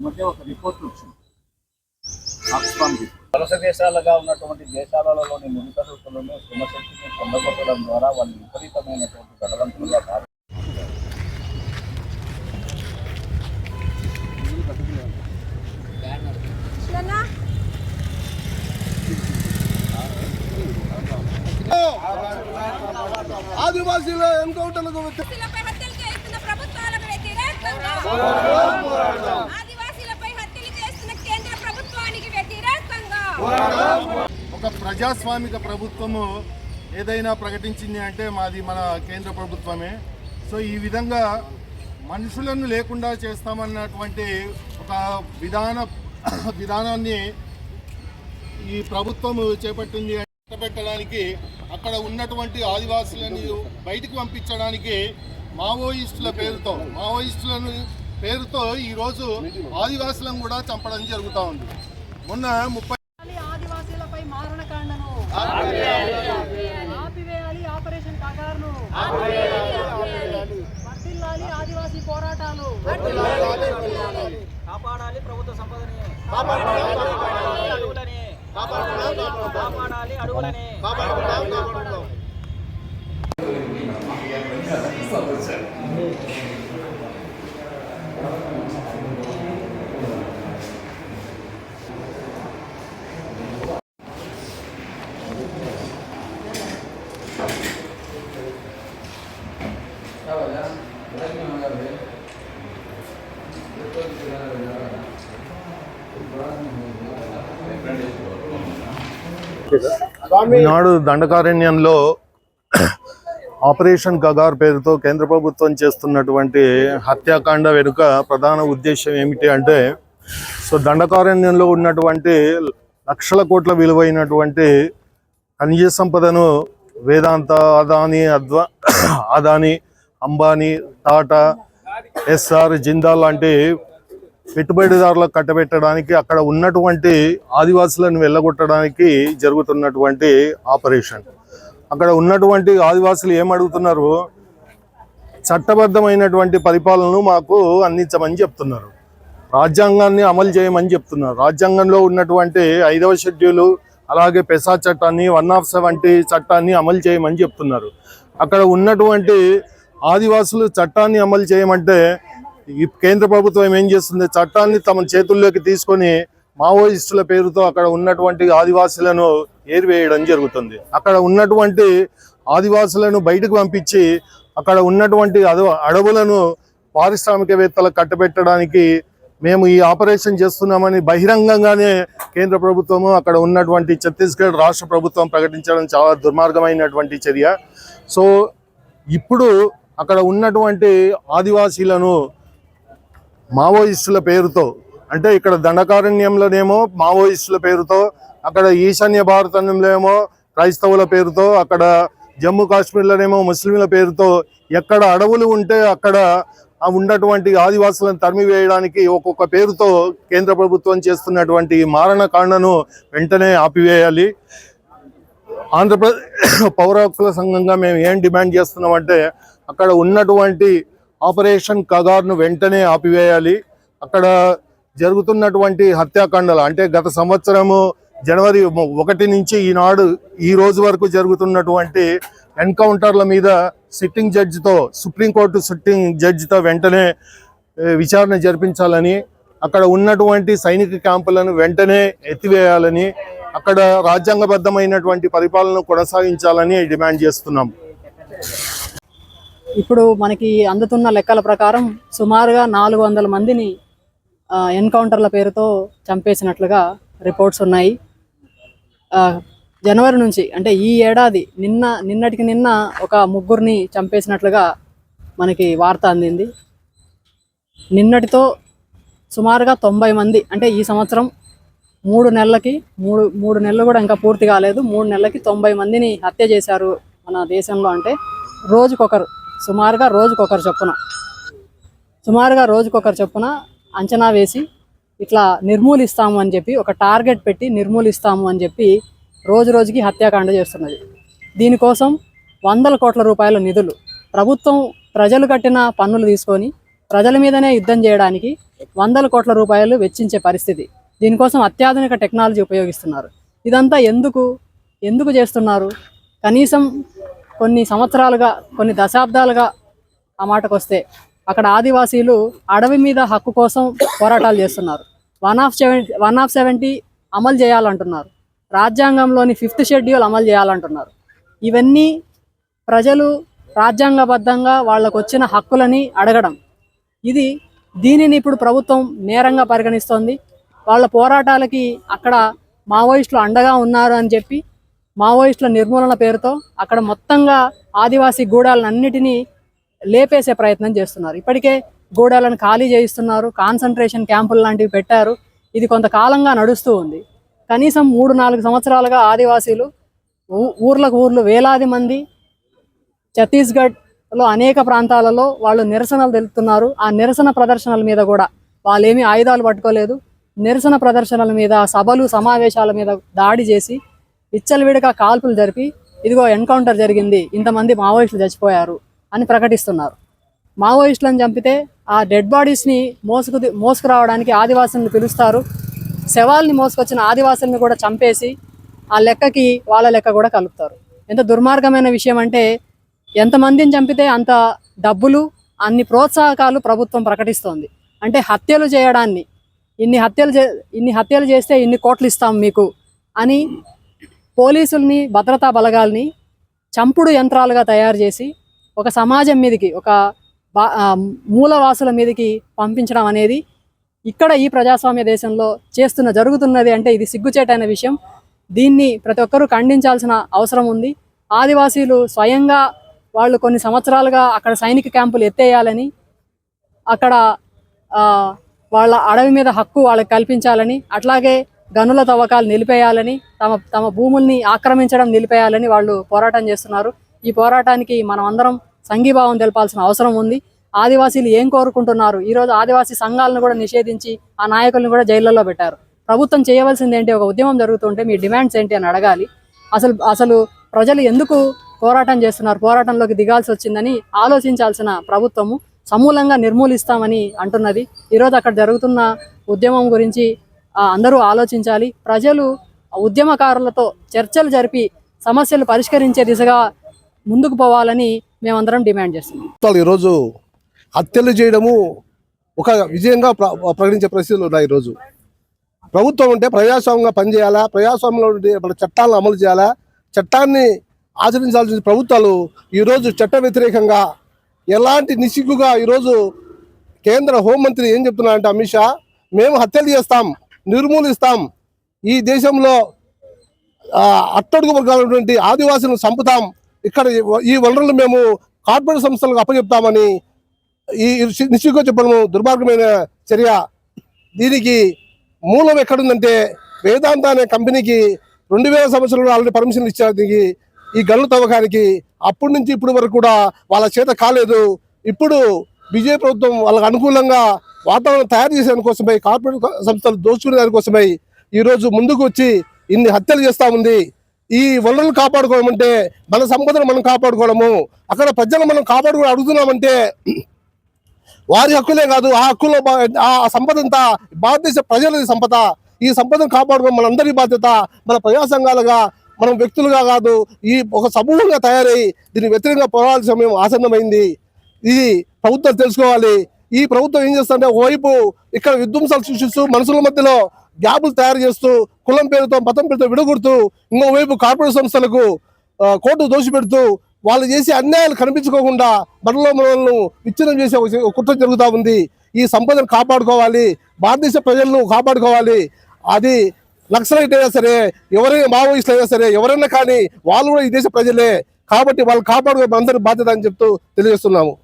మధ్య ఒక రిపోర్ట్ వచ్చింది. వలస దేశాలుగా ఉన్నటువంటి దేశాలలోని మునికరుతులను శ్రమశక్తిని పొందగొట్టడం ద్వారా వాళ్ళు విపరీతమైనటువంటి ధనవంతులుగా మారి ఆదివాసీల ఎన్కౌంటర్లకు ప్రభుత్వాలకు వ్యతిరేకంగా ఆదివాసీలపై హత్యలు చేస్తున్న కేంద్ర ప్రభుత్వానికి వ్యతిరేకంగా ఒక ప్రజాస్వామిక ప్రభుత్వము ఏదైనా ప్రకటించింది అంటే మాది మన కేంద్ర ప్రభుత్వమే. సో ఈ విధంగా మనుషులను లేకుండా చేస్తామన్నటువంటి ఒక విధాన విధానాన్ని ఈ ప్రభుత్వం చేపట్టింది పెట్టడానికి అక్కడ ఉన్నటువంటి ఆదివాసులను బయటికి పంపించడానికి మావోయిస్టుల పేరుతో మావోయిస్టులను పేరుతో ఈరోజు ఆదివాసులను కూడా చంపడం జరుగుతూ ఉంది. మొన్న ముప్పై ఆదివాసీలపై మారణకాండను ఆపివేయాలి ఆపరేషన్ కగార్ను వర్ధిల్లాలి ఆదివాసీ పోరాటాలు కాపాడాలి ప్రభుత్వ సంపదని. అడవులని కాపాడాలి అడవులని ఈనాడు దండకారణ్యంలో ఆపరేషన్ గగార్ పేరుతో కేంద్ర ప్రభుత్వం చేస్తున్నటువంటి హత్యాకాండ వెనుక ప్రధాన ఉద్దేశం ఏమిటి అంటే సో దండకారణ్యంలో ఉన్నటువంటి లక్షల కోట్ల విలువైనటువంటి ఖనిజ సంపదను వేదాంత అదాని అద్వా అదాని అంబానీ టాటా ఎస్ఆర్ జిందాల్ లాంటి పెట్టుబడిదారులకు కట్టబెట్టడానికి అక్కడ ఉన్నటువంటి ఆదివాసులను వెళ్ళగొట్టడానికి జరుగుతున్నటువంటి ఆపరేషన్. అక్కడ ఉన్నటువంటి ఆదివాసులు ఏమడుగుతున్నారు చట్టబద్ధమైనటువంటి పరిపాలనను మాకు అందించమని చెప్తున్నారు. రాజ్యాంగాన్ని అమలు చేయమని చెప్తున్నారు. రాజ్యాంగంలో ఉన్నటువంటి ఐదవ షెడ్యూలు అలాగే పెసా చట్టాన్ని వన్ ఆఫ్ వంటి చట్టాన్ని అమలు చేయమని చెప్తున్నారు. అక్కడ ఉన్నటువంటి ఆదివాసులు చట్టాన్ని అమలు చేయమంటే ఈ కేంద్ర ప్రభుత్వం ఏం చేస్తుంది? చట్టాన్ని తమ చేతుల్లోకి తీసుకొని మావోయిస్టుల పేరుతో అక్కడ ఉన్నటువంటి ఆదివాసులను ఏరివేయడం జరుగుతుంది. అక్కడ ఉన్నటువంటి ఆదివాసులను బయటకు పంపించి అక్కడ ఉన్నటువంటి అడవ అడవులను పారిశ్రామికవేత్తలకు కట్టబెట్టడానికి మేము ఈ ఆపరేషన్ చేస్తున్నామని బహిరంగంగానే కేంద్ర ప్రభుత్వము అక్కడ ఉన్నటువంటి ఛత్తీస్గఢ్ రాష్ట్ర ప్రభుత్వం ప్రకటించడం చాలా దుర్మార్గమైనటువంటి చర్య. సో ఇప్పుడు అక్కడ ఉన్నటువంటి ఆదివాసీలను మావోయిస్టుల పేరుతో అంటే ఇక్కడ దండకారణ్యంలోనేమో మావోయిస్టుల పేరుతో అక్కడ ఈశాన్య భారతంలో ఏమో క్రైస్తవుల పేరుతో అక్కడ జమ్మూ కాశ్మీర్లోనేమో ముస్లింల పేరుతో ఎక్కడ అడవులు ఉంటే అక్కడ ఉన్నటువంటి ఆదివాసులను తరిమివేయడానికి ఒక్కొక్క పేరుతో కేంద్ర ప్రభుత్వం చేస్తున్నటువంటి మారణ మారణకాండను వెంటనే ఆపివేయాలి. ఆంధ్రప్రదేశ్ పౌర హక్కుల సంఘంగా మేము ఏం డిమాండ్ చేస్తున్నామంటే అక్కడ ఉన్నటువంటి ఆపరేషన్ కగార్ను వెంటనే ఆపివేయాలి. అక్కడ జరుగుతున్నటువంటి హత్యాకాండలు అంటే గత సంవత్సరము జనవరి ఒకటి నుంచి ఈనాడు ఈ రోజు వరకు జరుగుతున్నటువంటి ఎన్కౌంటర్ల మీద సిట్టింగ్ జడ్జితో సుప్రీంకోర్టు సిట్టింగ్ జడ్జితో వెంటనే విచారణ జరిపించాలని అక్కడ ఉన్నటువంటి సైనిక క్యాంపులను వెంటనే ఎత్తివేయాలని అక్కడ రాజ్యాంగబద్ధమైనటువంటి పరిపాలన కొనసాగించాలని డిమాండ్ చేస్తున్నాం. ఇప్పుడు మనకి అందుతున్న లెక్కల ప్రకారం సుమారుగా నాలుగు వందల మందిని ఎన్కౌంటర్ల పేరుతో చంపేసినట్లుగా రిపోర్ట్స్ ఉన్నాయి. జనవరి నుంచి అంటే ఈ ఏడాది నిన్న నిన్నటికి నిన్న ఒక ముగ్గురిని చంపేసినట్లుగా మనకి వార్త అందింది. నిన్నటితో సుమారుగా తొంభై మంది అంటే ఈ సంవత్సరం మూడు నెలలకి మూడు మూడు నెలలు కూడా ఇంకా పూర్తి కాలేదు. మూడు నెలలకి తొంభై మందిని హత్య చేశారు మన దేశంలో అంటే రోజుకొకరు. సుమారుగా రోజుకొకరు చొప్పున సుమారుగా రోజుకొకరు చొప్పున అంచనా వేసి ఇట్లా నిర్మూలిస్తాము అని చెప్పి ఒక టార్గెట్ పెట్టి నిర్మూలిస్తాము అని చెప్పి రోజు రోజుకి హత్యాకాండ చేస్తున్నది. దీనికోసం వందల కోట్ల రూపాయల నిధులు ప్రభుత్వం ప్రజలు కట్టిన పన్నులు తీసుకొని ప్రజల మీదనే యుద్ధం చేయడానికి వందల కోట్ల రూపాయలు వెచ్చించే పరిస్థితి. దీనికోసం అత్యాధునిక టెక్నాలజీ ఉపయోగిస్తున్నారు. ఇదంతా ఎందుకు? ఎందుకు చేస్తున్నారు? కనీసం కొన్ని సంవత్సరాలుగా కొన్ని దశాబ్దాలుగా ఆ మాటకు వస్తే అక్కడ ఆదివాసీలు అడవి మీద హక్కు కోసం పోరాటాలు చేస్తున్నారు. One of seven one of seventy అమలు చేయాలంటున్నారు. రాజ్యాంగంలోని ఫిఫ్త్ షెడ్యూల్ అమలు చేయాలంటున్నారు. ఇవన్నీ ప్రజలు రాజ్యాంగబద్ధంగా వాళ్ళకు వచ్చిన హక్కులని అడగడం. ఇది దీనిని ఇప్పుడు ప్రభుత్వం నేరంగా పరిగణిస్తోంది. వాళ్ళ పోరాటాలకి అక్కడ మావోయిస్టులు అండగా ఉన్నారు అని చెప్పి మావోయిస్టుల నిర్మూలన పేరుతో అక్కడ మొత్తంగా ఆదివాసీ గూడాలన్నిటినీ లేపేసే ప్రయత్నం చేస్తున్నారు. ఇప్పటికే గూడాలను ఖాళీ చేయిస్తున్నారు. కాన్సన్ట్రేషన్ క్యాంపులు లాంటివి పెట్టారు. ఇది కొంతకాలంగా నడుస్తూ ఉంది. కనీసం మూడు నాలుగు సంవత్సరాలుగా ఆదివాసీలు ఊ- ఊర్లకు ఊర్లు వేలాది మంది ఛత్తీస్గఢ్లో అనేక ప్రాంతాలలో వాళ్ళు నిరసనలు తెలుపుతున్నారు. ఆ నిరసన ప్రదర్శనల మీద కూడా వాళ్ళేమీ ఆయుధాలు పట్టుకోలేదు. నిరసన ప్రదర్శనల మీద సభలు సమావేశాల మీద దాడి చేసి విచ్చలవిడిగా కాల్పులు జరిపి ఇదిగో ఎన్కౌంటర్ జరిగింది ఇంతమంది మావోయిస్టులు చచ్చిపోయారు అని ప్రకటిస్తున్నారు. మావోయిస్టులను చంపితే ఆ డెడ్ బాడీస్ని మోసుకు మోసుకురావడానికి ఆదివాసులను పిలుస్తారు. శవాల్ని మోసుకొచ్చిన ఆదివాసుల్ని కూడా చంపేసి ఆ లెక్కకి వాళ్ళ లెక్క కూడా కలుపుతారు. ఎంత దుర్మార్గమైన విషయం అంటే ఎంతమందిని చంపితే అంత డబ్బులు అన్ని ప్రోత్సాహకాలు ప్రభుత్వం ప్రకటిస్తోంది. అంటే హత్యలు చేయడాన్ని ఇన్ని హత్యలు చే ఇన్ని హత్యలు చేస్తే ఇన్ని కోట్లు ఇస్తాం మీకు అని పోలీసుల్ని భద్రతా బలగాల్ని చంపుడు యంత్రాలుగా తయారు చేసి ఒక సమాజం మీదకి ఒక బా- మూలవాసుల మీదకి పంపించడం అనేది ఇక్కడ ఈ ప్రజాస్వామ్య దేశంలో చేస్తున్న జరుగుతున్నది అంటే ఇది సిగ్గుచేటైన విషయం. దీన్ని ప్రతి ఒక్కరూ ఖండించాల్సిన అవసరం ఉంది. ఆదివాసీలు స్వయంగా వాళ్ళు కొన్ని సంవత్సరాలుగా అక్కడ సైనిక క్యాంపులు ఎత్తేయాలని అక్కడ వాళ్ళ అడవి మీద హక్కు వాళ్ళకి కల్పించాలని అట్లాగే గనుల తవ్వకాలు నిలిపేయాలని తమ తమ భూముల్ని ఆక్రమించడం నిలిపేయాలని వాళ్ళు పోరాటం చేస్తున్నారు. ఈ పోరాటానికి మనం అందరం సంఘీభావం తెలపాల్సిన అవసరం ఉంది. ఆదివాసీలు ఏం కోరుకుంటున్నారు? ఈరోజు ఆదివాసీ సంఘాలను కూడా నిషేధించి ఆ నాయకులను కూడా జైళ్ళలో పెట్టారు. ప్రభుత్వం చేయవలసింది ఏంటి? ఒక ఉద్యమం జరుగుతుంటే మీ డిమాండ్స్ ఏంటి అని అడగాలి. అసలు అసలు ప్రజలు ఎందుకు పోరాటం చేస్తున్నారు? పోరాటంలోకి దిగాల్సి వచ్చిందని ఆలోచించాల్సిన ప్రభుత్వము సమూలంగా నిర్మూలిస్తామని అంటున్నది. ఈరోజు అక్కడ జరుగుతున్న ఉద్యమం గురించి అందరూ ఆలోచించాలి. ప్రజలు ఉద్యమకారులతో చర్చలు జరిపి సమస్యలు పరిష్కరించే దిశగా ముందుకు పోవాలని మేమందరం డిమాండ్ చేస్తున్నాం. ఈరోజు హత్యలు చేయడము ఒక విజయంగా ప్ర- ప్రకటించే పరిస్థితులు ఉన్నాయి ఈరోజు. ప్రభుత్వం అంటే ప్రజాస్వామ్యంగా పనిచేయాలా? ప్రజాస్వామ్యంలో ఉండే మన చట్టాలను అమలు చేయాలా? చట్టాన్ని ఆచరించాల్సిన ప్రభుత్వాలు ఈరోజు చట్ట వ్యతిరేకంగా ఎలాంటి నిసిగ్గుగా ఈరోజు కేంద్ర హోంమంత్రి ఏం చెప్తున్నారంటే అమిత్ షా మేము హత్యలు చేస్తాం. నిర్మూలిస్తాం. ఈ దేశంలో అట్టడుగు వర్గాలైనటువంటి ఆదివాసులను చంపుతాం. ఇక్కడ ఈ వనరులు మేము కార్పొరేట్ సంస్థలకు అప్పచెప్తామని ఈ నిశ్చిగా చెప్పడం దుర్మార్గమైన చర్య. దీనికి మూలం ఎక్కడుందంటే వేదాంత అనే కంపెనీకి రెండు వేల సంవత్సరాలు ఆల్రెడీ పర్మిషన్ ఇచ్చేది ఈ గనులు తవ్వకానికి అప్పటి నుంచి ఇప్పటి వరకు కూడా వాళ్ళ చేత కాలేదు. ఇప్పుడు బీజేపీ ప్రభుత్వం వాళ్ళకు అనుకూలంగా వాతావరణం తయారు చేసే దానికోసమై కార్పొరేట్ సంస్థలు దోచుకునే దానికోసమై ఈరోజు ముందుకు వచ్చి ఇన్ని హత్యలు చేస్తూ ఉంది. ఈ వనరులు కాపాడుకోవడమంటే మన సంపదను మనం కాపాడుకోవడము అక్కడ ప్రజలు మనం కాపాడుకోవడం అడుగుతున్నామంటే వారి హక్కులే కాదు ఆ హక్కుల్లో ఆ సంపద అంతా భారతదేశ ప్రజలది సంపద. ఈ సంపదను కాపాడుకోవడం మనందరి బాధ్యత మన ప్రజా సంఘాలుగా మనం వ్యక్తులుగా కాదు ఈ ఒక సమూహంగా తయారై దీని వ్యతిరేకంగా పోరాడాల్సిన సమయం ఆసన్నమైంది. ఇది ప్రభుత్వం తెలుసుకోవాలి. ఈ ప్రభుత్వం ఏం చేస్తుందంటే ఒకవైపు ఇక్కడ విధ్వంసాలు సృష్టిస్తూ మనుషుల మధ్యలో గ్యాపులు తయారు చేస్తూ కులం పేరుతో మతం పేరుతో విడగొడుతూ ఇంకోవైపు కార్పొరేట్ సంస్థలకు కోర్టు కోర్టు దోషిపెడుతూ వాళ్ళు చేసే అన్యాయాలు కనిపించుకోకుండా మనలో మనల్ని విచ్ఛిన్నం చేసే ఒక- కుట్ర జరుగుతూ ఉంది. ఈ సంపదను కాపాడుకోవాలి. భారతదేశ ప్రజలను కాపాడుకోవాలి. అది నక్సలైట్ అయినా సరే ఎవరైనా మావోయిస్టులు అయినా సరే ఎవరైనా కానీ వాళ్ళు కూడా ఈ దేశ ప్రజలే. కాబట్టి వాళ్ళు కాపాడుకో అందరి బాధ్యత అని చెప్తూ తెలియజేస్తున్నాము.